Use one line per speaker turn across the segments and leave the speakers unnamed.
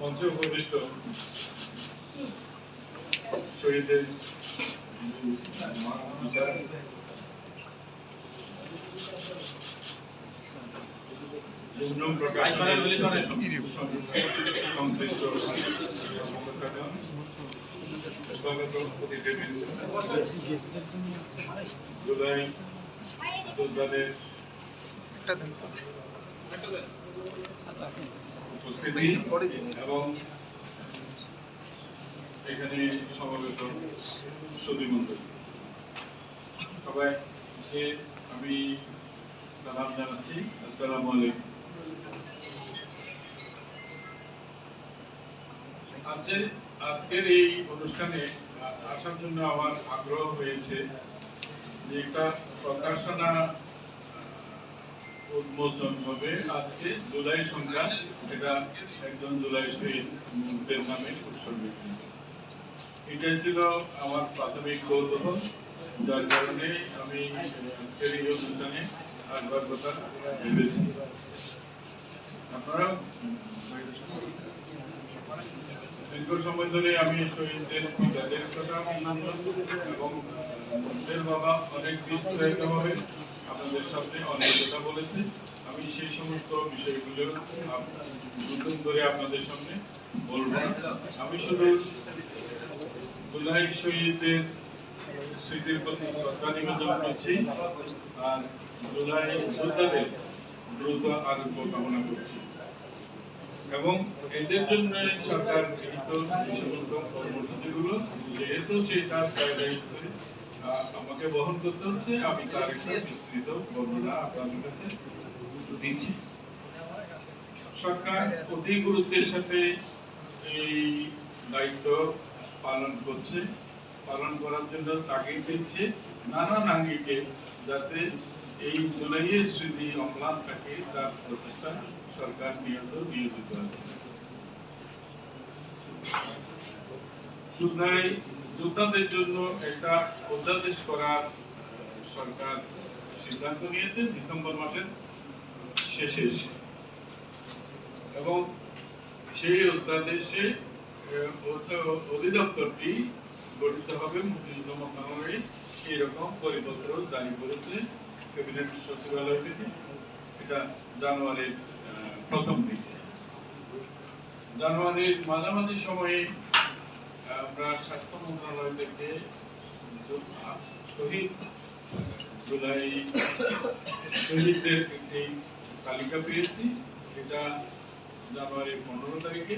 মঞ্চে উপবিষ্ট। পূর্ণ প্রকাশ সংশ্লিষ্ট উপস্থিতি এবং এখানে সমবেত আমি সালাম জানাচ্ছি। আজকের আজকের এই অনুষ্ঠানে আসার জন্য আমার আগ্রহ হয়েছে যে একটা প্রকাশনা উন্মোচন হবে আজকে জুলাই সংখ্যা। এটা একজন জুলাই শহীদদের নামে উৎসর্গিত। এটাই ছিল আমার প্রাথমিক কৌতূহল। যার কারণে আমি আজকের এই অনুষ্ঠানে আসবার কথা ভেবেছি দীর্ঘ সময় ধরে আমি শহীদদের পিতাদের কথা এবং বাবা অনেক বিস্তারিত ভাবে আপনাদের সামনে অনেক কথা বলেছে আমি সেই সমস্ত বিষয়গুলো নতুন করে আপনাদের সামনে বলব। আমি শুধু জুলাই শহীদদের স্মৃতির প্রতি শ্রদ্ধা নিবেদন করছি আর জুলাই যোদ্ধাদের দ্রুত আরোগ্য কামনা করছি এবং এদের জন্য সরকার গৃহীত সমস্ত কর্মসূচিগুলো, যেহেতু সেই তার দায়িত্বে আমাকে বহন করতে হচ্ছে, আমি তার একটা বিস্তৃত বর্ণনা আপনাদের কাছে দিচ্ছি। সরকার অতি গুরুত্বের সাথে এই দায়িত্ব পালন করছে। পালন করার জন্য তাগিদ দিচ্ছে নানান আঙ্গিকে যাতে এই জুলাইয়ের স্মৃতি অম্লান থাকে তার প্রচেষ্টা সরকার নিয়ত নিয়োজিত আছে। যোদ্ধাদের জন্য একটা অধ্যাদেশ করার সরকার সিদ্ধান্ত নিয়েছে ডিসেম্বর মাসের শেষে এসে। এবং সেই অধ্যাদেশে অধিদপ্তরটি গঠিত হবে মুক্তিযুদ্ধ মন্ত্রণালয়ে এইরকম পরিপত্র জারি করেছে ক্যাবিনেট সচিবালয় থেকে। এটা জানুয়ারির প্রথম দিকে। জানুয়ারির মাঝামাঝি সময়ে আমরা স্বাস্থ্য মন্ত্রণালয় থেকে শহীদ, জুলাই শহীদদের একটি তালিকা পেয়েছি। এটা জানুয়ারি পনেরো তারিখে,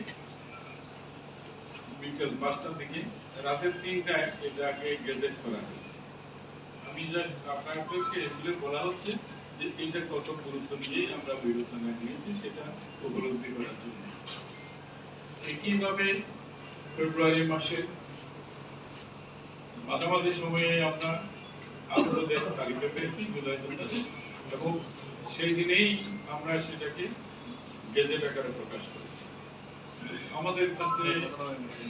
বিকেল পাঁচটার দিকে রাতের তিনটায় এটাকে গেজেট করা হয়েছে। আমি যা আপনাদেরকে এগুলো বলা হচ্ছে যে এইটা কত গুরুত্ব নিয়ে আমরা বিবেচনায় নিয়েছি সেটা উপলব্ধি করার জন্য। একইভাবে ফেব্রুয়ারি মাসের মাঝামাঝি সময়ে আমরা আপনাদের তালিকা পেয়েছি, জুলাই এবং সেই দিনেই আমরা সেটাকে গেজেট আকারে প্রকাশ করেছি। আমাদের কাছে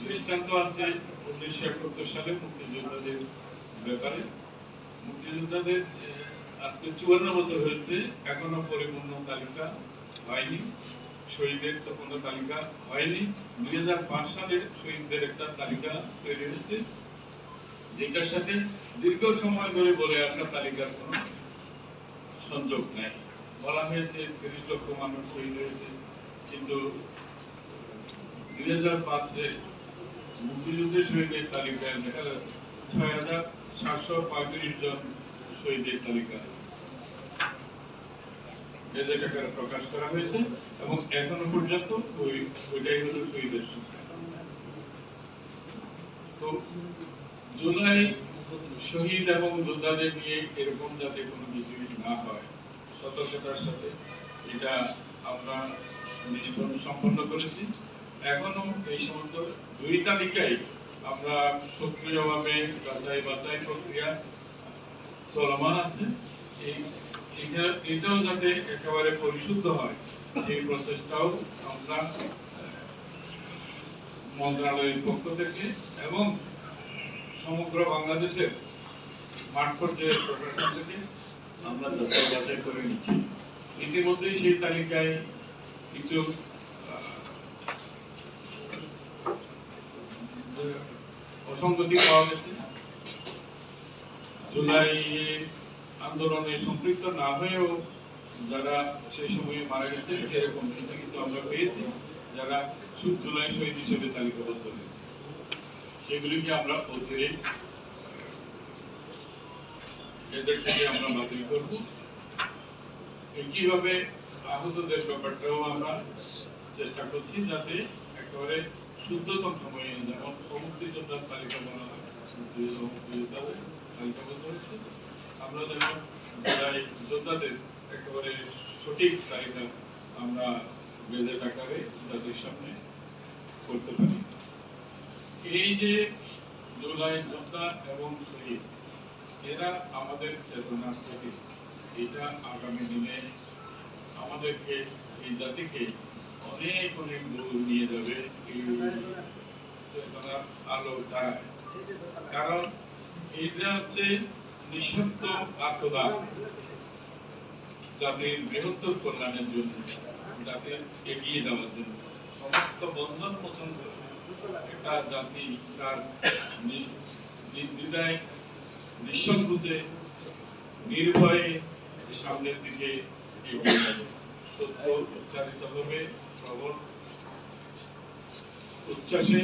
দৃষ্টান্ত আছে উনিশশো একাত্তর সালে মুক্তিযোদ্ধাদের ব্যাপারে। মুক্তিযোদ্ধাদের আজকে চুয়ান্ন বছর হয়েছে, এখনও পরিপূর্ণ তালিকা হয়নি। শহীদের তখন তালিকা হয়নি। দুই হাজার পাঁচ সালে শহীদদের একটা তালিকা তৈরি হয়েছে, যেটার সাথে দীর্ঘ সময় ধরে বলে আসা তালিকার কোনো সংযোগ নেই। বলা হয়েছে তিরিশ লক্ষ মানুষ শহীদ হয়েছে, কিন্তু দুই হাজার পাঁচে মুক্তিযুদ্ধের শহীদের তালিকায় দেখা যাচ্ছে ছয় হাজার সাতশো পঁয়ত্রিশ জন শহীদের তালিকা গেজেট আকারে প্রকাশ করা হয়েছে এবং এখনও পর্যন্ত ওই, ওইটাই হলো শহীদের সংখ্যা তো জুলাই শহীদ এবং যোদ্ধাদের নিয়ে এরকম যাতে কোনো কিছুই না হয়, সতর্কতার সাথে এটা আমরা নিষ্পন্ন সম্পন্ন করেছি। এখনও এই সমস্ত দুই তালিকায় আমরা সক্রিয়ভাবে যাচাই বাছাই প্রক্রিয়া চলমান আছে। এই এটা, এটাও যাতে একেবারে পরিশুদ্ধ হয়, এই প্রচেষ্টাও আমরা মন্ত্রণালয়ের পক্ষ থেকে এবং সমগ্র বাংলাদেশের মাঠ পর্যায়ের প্রশাসন থেকে আমরা যাচাই করে নিচ্ছি। ইতিমধ্যেই সেই তালিকায় কিছু অসঙ্গতি পাওয়া গেছে। জুলাই আন্দোলনে সম্পৃক্ত না হয়েও যারা সেই সময়ে মারা গেছে, এরকম কিছু কিন্তু আমরা পেয়েছি, যারা সুদ জুলাই শহীদ হিসেবে তালিকাবদ্ধ হয়েছে। সেগুলিকে আমরা অচিরেই এদের থেকে আমরা বাতিল করব। একইভাবে আহতদের ব্যাপারটাও আমরা চেষ্টা করছি যাতে একেবারে শুদ্ধতম সময়ে যেমন মুক্তিযোদ্ধার তালিকা বলা হয় মুক্তিযোদ্ধাদের তালিকাবদ্ধ হয়েছে। আমরা যেন যোদ্ধাদের একেবারে সঠিক তালিকা আমরা গেজেট আকারে জাতির সামনে করতে পারি। এই যে জুলাই যোদ্ধা এবং শহীদ, এরা আমাদের চেতনার প্রতীক। এটা আগামী দিনে আমাদেরকে, এই জাতিকে অনেক অনেক দূর নিয়ে যাবে। চেতনার আলো দ্বারায় কারণ এটা হচ্ছে নিঃশব্দ আত্মদান জাতির বৃহত্তর কল্যাণের জন্য জাতির এগিয়ে যাওয়ার জন্য। সমস্ত বন্ধন পছন্দ একটা জাতি তার নির্দ্বিধায় নিঃসংকোচে নির্ভয়ে সামনের দিকে সত্য উচ্চারিত হবে, প্রবল উচ্ছ্বাসে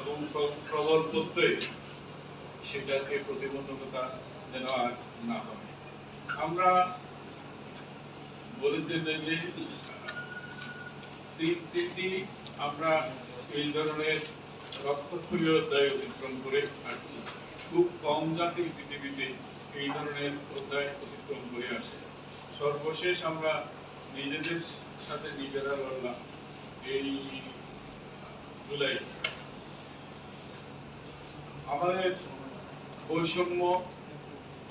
এবং প্র- প্রবল প্রত্যয়ে। সেটাকে প্রতিবন্ধকতা যেন আর না হয়। আমরা বলেছি যে তিন- তিনটি আমরা এই ধরনের রক্তক্ষয়ী অধ্যায় অতিক্রম করে আসছি। খুব কম জাতি পৃথিবীতে এই ধরনের অধ্যায় অতিক্রম করে আসে। সর্বশেষ আমরা নিজেদের সাথে নিজেরা লড়লাম এই জুলাই। আমাদের বৈষম্য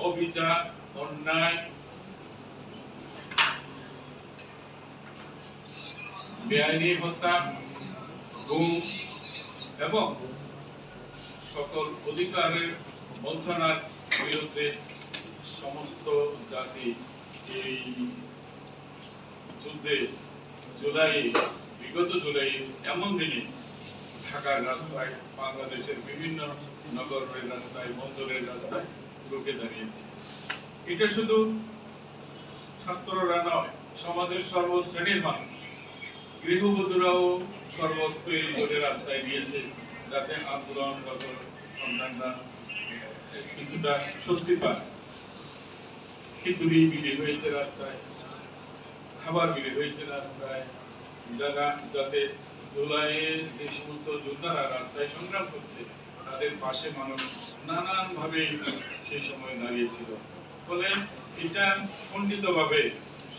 অবিচার, অন্যায়, বেআইনি হত্যা এবং সকল অধিকারের বঞ্চনার বিরুদ্ধে সমস্ত জাতি এই যুদ্ধে জুলাই, বিগত জুলাই, এমন দিনে ঢাকার রাস্তায়, বাংলাদেশের বিভিন্ন নগরের রাস্তায় বন্দরের রাস্তায় রুখে দাঁড়িয়েছে। এটা শুধু ছাত্ররা নয়, সমাজের সর্বশ্রেণীর মানুষ। গৃহবধূরাও সর্বত্র এই জোরে রাস্তায় গিয়েছে যাতে আন্দোলনরত সন্তানরা কিছুটা স্বস্তি পায়। খিচুড়ি বিলি হয়েছে রাস্তায়, খাবার বিলি হয়েছে রাস্তায়, যারা, যাতে জুলাইয়ের যে সমস্ত যোদ্ধারা রাস্তায় সংগ্রাম করছে তাদের পাশে মানুষ নানান ভাবে সেই সময় দাঁড়িয়েছিল ফলে এটা খণ্ডিত ভাবে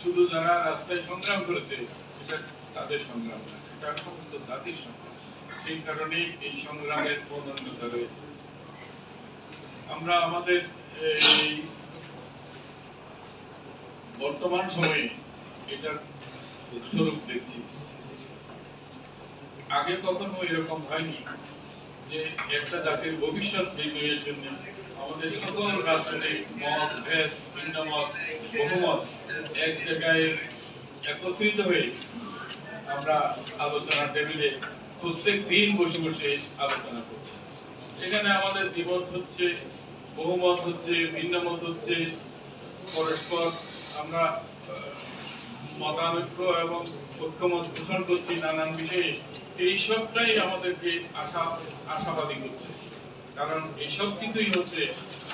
শুধু যারা রাস্তায় সংগ্রাম করেছে, এটা তাদের সংগ্রাম না, এটা সমস্ত জাতির সংগ্রাম। সেই কারণে এই সংগ্রামের প্রধান্যতা রয়েছে। আমরা আমাদের এই বর্তমান সময়ে এটার স্বরূপ দেখছি। আগে কখনো এরকম হয়নি। যে একটা জাতির ভবিষ্যৎ নির্ণয়ের জন্য আমাদের সকল রাজনৈতিক মত, ভেদ ভিন্ন মত বহুমত এক জায়গায় একত্রিত হয়ে আমরা আলোচনার টেবিলে প্রত্যেক দিন বসে বসে আলোচনা করছি। এখানে আমাদের দ্বিমত হচ্ছে, বহুমত হচ্ছে ভিন্ন মত হচ্ছে, পরস্পর আমরা মতানৈক্য এবং ঐক্যমত পোষণ করছি নানান বিষয়ে। এই সবটাই আমাদেরকে আশা, আশাবাদী করছে। কারণ এইসব কিছুই হচ্ছে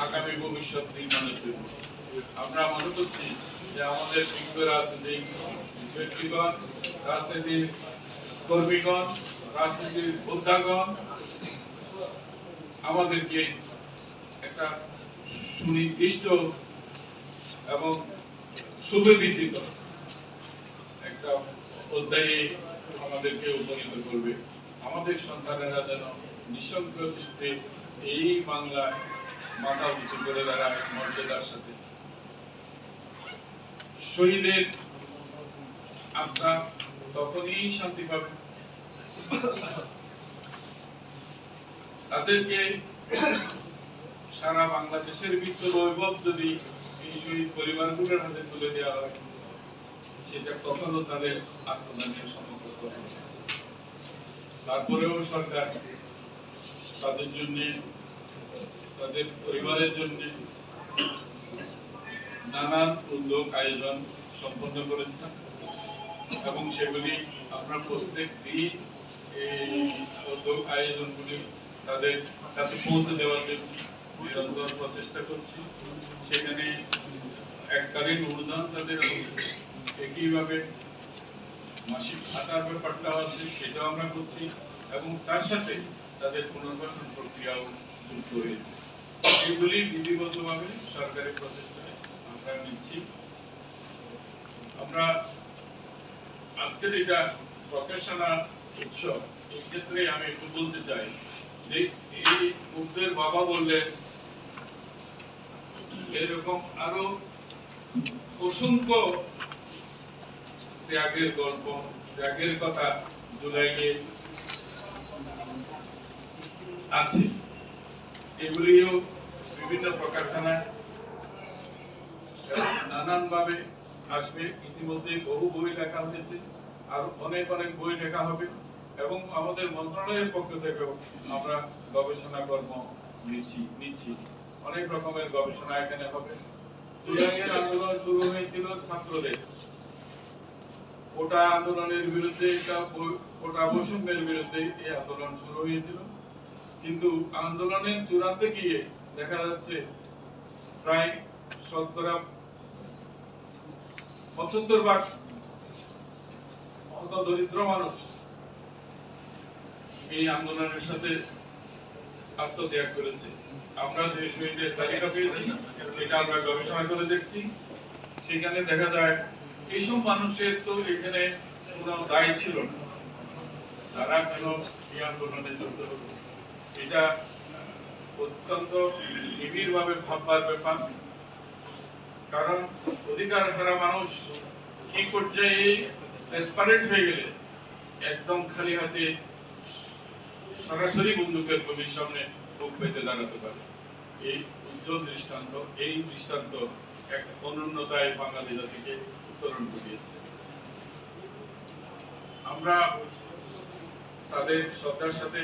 আগামী ভবিষ্যৎ নির্মাণের জন্য। আমরা মনে করছি যে আমাদের বিজ্ঞ রাজনৈতিক ব্যক্তিগণ, রাজনীতির কর্মীগণ, রাজনীতির যোদ্ধাগণ আমাদেরকে একটা সুনির্দিষ্ট এবং সুবিবেচিত একটা অধ্যায়ে আমাদেরকে উপনীত করবে। আমাদের সন্তানেরা যেন নিঃসঙ্গ এই বাংলায় মাথা উঁচু করে দাঁড়ায় মর্যাদার সাথে। শহীদের আত্মা তখনই শান্তি পাবে। তাদেরকে সারা বাংলাদেশের বিত্ত বৈভব যদি এই শহীদ পরিবারগুলোর হাতে তুলে দেওয়া হয় সেটা কখনো তাদের আত্মদানের সমকক্ষ হবে না। তারপরেও সরকার তাদের জন্য, তাদের পরিবারের জন্য নানান উদ্যোগ, আয়োজন সম্পন্ন করেছেন এবং সেগুলি আমরা প্রত্যেকটি এই উদ্যোগ, আয়োজনগুলি তাদের কাছে পৌঁছে দেওয়ার জন্য নিরন্তর প্রচেষ্টা করছি। সেখানে এককালীন অনুদান তাদের একইভাবে মাসিক ভাতার ব্যাপারটা আছে, সেটাও আমরা করছি এবং তার সাথে তাদের পুনর্বাসন প্রক্রিয়াও যুক্ত হয়েছে। এগুলি বিধিবদ্ধভাবে সরকারি প্রচেষ্টায় আমরা নিচ্ছি। আমরা আজকের এটা প্রফেশনাল উৎসব, এই ক্ষেত্রে আমি একটু বলতে চাই যে এই বাবা বললেন এরকম আরও অসংখ্য ত্যাগের গল্প, ত্যাগের কথা জুলাইয়ে আছে। এগুলিও বিভিন্ন প্রকাশনায় নানান ভাবে আসবে। ইতিমধ্যে বহু বই লেখা হয়েছে, আর অনেক অনেক বই লেখা হবে এবং আমাদের মন্ত্রণালয়ের পক্ষ থেকেও আমরা গবেষণা কর্ম নিচ্ছি নিচ্ছি। অনেক রকমের গবেষণা এখানে হবে। তুলাঙ্গের আন্দোলন শুরু হয়েছিল ছাত্রদের। কোটা আন্দোলনের বিরুদ্ধে কোটা বৈষম্যের বিরুদ্ধে এই আন্দোলন শুরু হয়েছিল। কিন্তু আন্দোলনের চূড়ান্তে গিয়ে দেখা যাচ্ছে প্রায় শতকরা পঁচাত্তর ভাগ অত দরিদ্র মানুষ এই আন্দোলনের সাথে আত্মত্যাগ করেছে। সেখানে দেখা যায়, এইসব মানুষের তো এখানে কোনো দায় ছিল না। তারা কেন এই আন্দোলনে যুক্ত এটা অত্যন্ত নিবিড় ভাবে ভাববার ব্যাপার। কারণ অধিকার হারা মানুষ কি পর্যায়ে হয়ে গেলে একদম খালি হাতে সরাসরি বন্দুকের গুলির সামনে বুক পেতে দাঁড়াতে পারে। এই উজ্জ্বল দৃষ্টান্ত, এই দৃষ্টান্ত এক অনুন্নতায় বাঙালি জাতিকে উত্তরণ ঘটিয়েছে। আমরা তাদের শ্রদ্ধার সাথে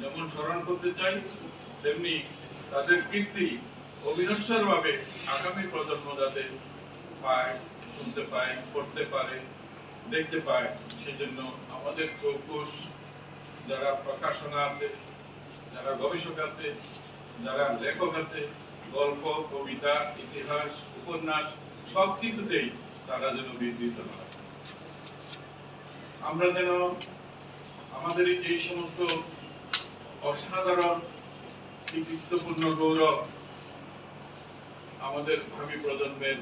যেমন স্মরণ করতে চাই, তেমনি তাদের কীর্তি অবিনশ্বর ভাবে আগামী প্রজন্ম যাতে পায়, শুনতে পায়, পড়তে পারে, দেখতে পায়, সেজন্য আমাদের চৌকুশ যারা প্রকাশনা আছে যারা গবেষক আছে, যারা লেখক আছে, গল্প, কবিতা, ইতিহাস, উপন্যাস, সব কিছুতেই তারা যেন বিবৃত হয় আমরা যেন আমাদের এই সমস্ত অসাধারণ কৃতিত্বপূর্ণ গৌরব আমাদের ভাবি প্রজন্মের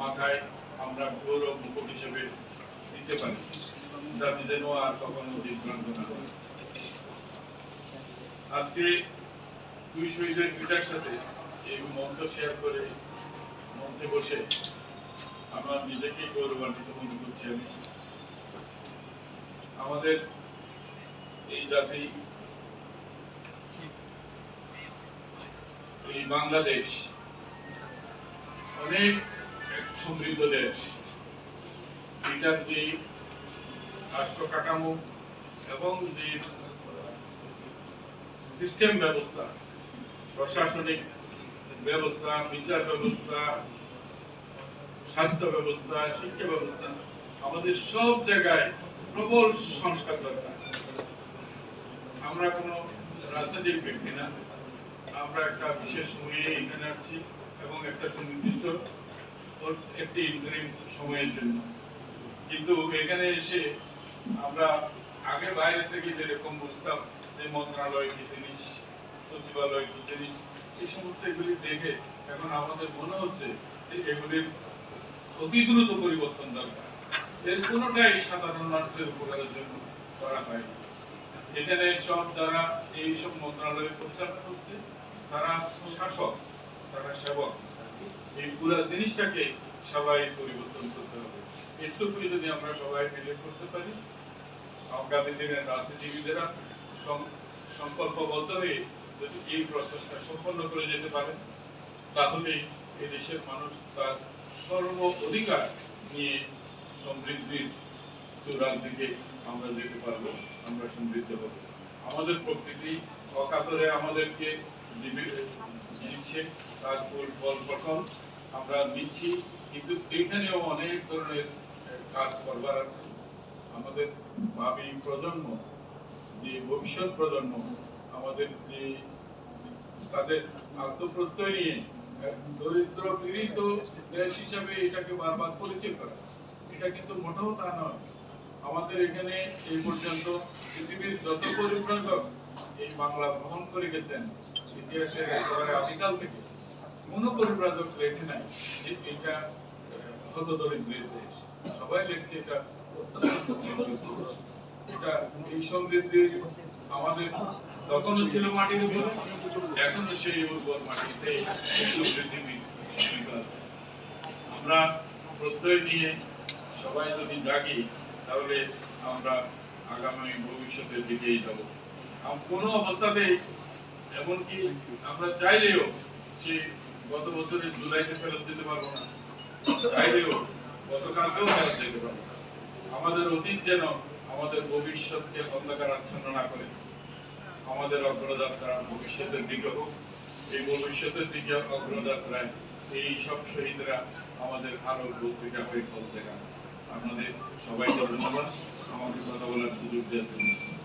মাথায় আমরা গৌরব মুকুট হিসেবে দিতে পারি, যাতে যেন আর কখনো বিভ্রান্ত না হয়। আজকে দুই শহীদের পিতার সাথে এই মঞ্চ শেয়ার করে মঞ্চে বসে আমার নিজেকে গৌরবান্বিত মনে করছি আমি। আমাদের এই জাতি, এই বাংলাদেশ অনেক সমৃদ্ধ দেশ। এটার যে রাষ্ট্র কাঠামো এবং যে সিস্টেম ব্যবস্থা, প্রশাসনিক ব্যবস্থা, বিচার ব্যবস্থা, স্বাস্থ্য ব্যবস্থা, শিক্ষা ব্যবস্থা, আমাদের সব জায়গায় প্রবল সংস্কার দরকার। আমরা কোনো রাজনৈতিক ব্যক্তি না। আমরা একটা বিশেষ সময়ে এখানে আসছি এবং একটা সুনির্দিষ্ট একটি ইন্টারিম সময়ের জন্য। কিন্তু এখানে এসে আমরা আগে বাইরে থেকে যেরকম বুঝতাম যে মন্ত্রণালয় কি জিনিস, সচিবালয় কি জিনিস, এই সমস্ত এগুলি দেখে এখন আমাদের মনে হচ্ছে যে এগুলির অতি দ্রুত পরিবর্তন দরকার। এর কোনোটাই সাধারণ মানুষের উপকারের জন্য করা হয়নি। এখানে সব যারা এই সব মন্ত্রণালয়ে পরিচালনা করছে, তারা শাসক তারা সেবক, এই পুরো জিনিসটাকে সবাই পরিবর্তন করতে হবে। এটুকুই যদি আমরা সবাই মিলে করতে পারি, আগামী দিনের রাজনীতিবিদেরা সংকল্পবদ্ধ হয়ে যদি এই প্রচেষ্টা সম্পন্ন করে যেতে পারে তাহলে দেশের মানুষ তার সর্ব অধিকার নিয়ে সমৃদ্ধির চূড়ার দিকে আমরা যেতে পারব, আমরা সমৃদ্ধ হব। আমাদের প্রকৃতি অকাতরে আমাদেরকে দিচ্ছে, তার ফল ফসল আমরা নিচ্ছি, কিন্তু এখানেও অনেক ধরনের কাজ করবার আছে। আমাদের ভাবি প্রজন্ম যে ভবিষ্যৎ প্রজন্ম, আমাদের যে তাদের আত্মপ্রত্যয় নিয়ে দরিদ্র পীড়িত দেশ হিসাবে এটাকে বারবার পরিচয় করা, এটা কিন্তু মোটেও তা নয় আমাদের এখানে এই পর্যন্ত পৃথিবীর যত পরিব্রাজক এই বাংলা ভ্রমণ করে গেছেন, ইতিহাসের আদিকাল থেকে, কোনো পরিব্রাজক লেখে নাই যে এটা হত দরিদ্রের দেশ সবাই লেখছে এটা অত্যন্ত। এই সমৃদ্ধি আমাদের তখনও ছিল মাটির উপর, এখনও সেই উর্বর মাটিতে সমৃদ্ধি আমরা প্রত্যয় নিয়ে সবাই যদি জাগি, তাহলে আমরা আগামী ভবিষ্যতের দিকেই যাব কোনো অবস্থাতেই এমনকি আমরা চাইলেও যে গত বছরের জুলাইতে ফেরত যেতে পারব না, চাইলেও গতকালকেও ফেরত যেতে পারব। আমাদের অতীত যেন আমাদের ভবিষ্যৎকে অন্ধকার আচ্ছন্ন না করে আমাদের অগ্রযাত্রা ভবিষ্যতের দিকে হোক। এই ভবিষ্যতের দিকে অগ্রযাত্রায় এই সব শহীদরা আমাদের আরও ভূমিকা হয়ে ফলতে আপনাদের সবাইকে ধন্যবাদ। আমাকে কথা বলার সুযোগ দেওয়ার জন্য।